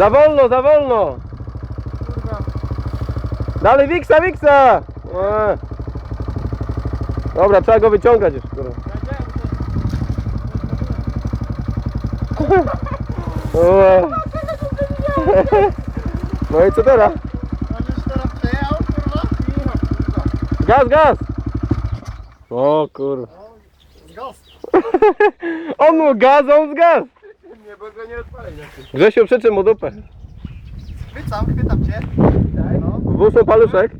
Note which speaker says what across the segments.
Speaker 1: Za wolno, za wolno! Dalej, wiksa, wiksa! E. Dobra, trzeba go wyciągać już, kurwa. O. No i co teraz?
Speaker 2: Możesz teraz przejechał, kurwa?
Speaker 1: Gaz, gaz! O kurwa.
Speaker 2: Gaz.
Speaker 1: On mu gaz, on z gaz!
Speaker 2: Nie, bo go nie odpalę.
Speaker 1: Grzesiu, przyczym mu dupę.
Speaker 2: Chwycam, chwytam cię. No.
Speaker 1: Włósą paluszek.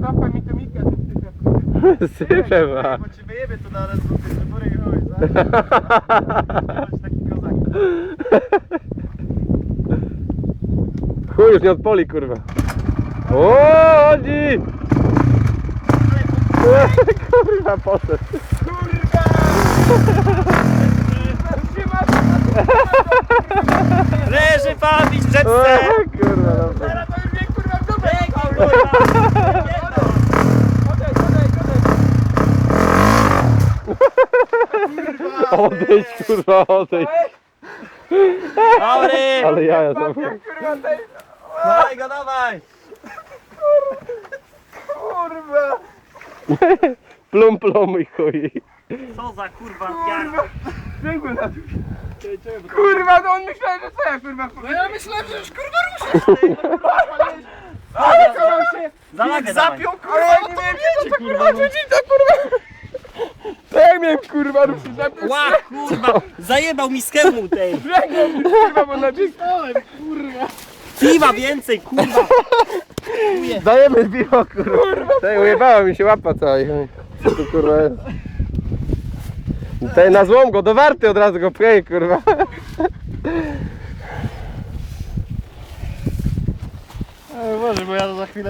Speaker 2: Zapaj mi to mikę.
Speaker 1: Sypę ma.
Speaker 2: Bo ci wyjebie to na raz góry i chuj, tak? Bądź taki kozak.
Speaker 1: Chuj, już nie odpoli, kurwa. O, chodzi! Kurwa, poszedł.
Speaker 3: Leży Fabi w
Speaker 1: O,
Speaker 3: rzece!
Speaker 1: kurwa, dobra.
Speaker 2: To już mnie kurwa w dupę
Speaker 3: kurwa!
Speaker 2: Chodź, chodź, chodź.
Speaker 1: Odejdź, kurwa, odejdź.
Speaker 3: Dobry!
Speaker 1: Ale są.
Speaker 2: Kurwa, tej...
Speaker 3: Dawaj go, dawaj!
Speaker 2: Kurwa.
Speaker 1: Plum, plum i chuj.
Speaker 3: Co za kurwa wiarka!
Speaker 2: Dziękuję na Kurwa, no on myślał, że co ja kurwa No ja myślałem, że już kurwa ruszę. Ale kurwa się
Speaker 3: Za lagę
Speaker 2: zapiął
Speaker 3: dawaj.
Speaker 2: kurwa, ja nie wiem, co to kurwa, ci to kurwa. To jak miałem kurwa ruszyć, zapiął
Speaker 3: Ła, kurwa! Zajebał mi skemu tej!
Speaker 2: Żegnam, kurwa, bo kurwa.
Speaker 3: Piwa więcej, kurwa!
Speaker 1: Dajemy piwo, kurwa. Tej ujebała mi się łapa cała. i chuj. Co tu kurwa jest? Tej na złom go, do warty od razu go pchaj, kurwa.
Speaker 2: Ale Boże, bo ja za chwilę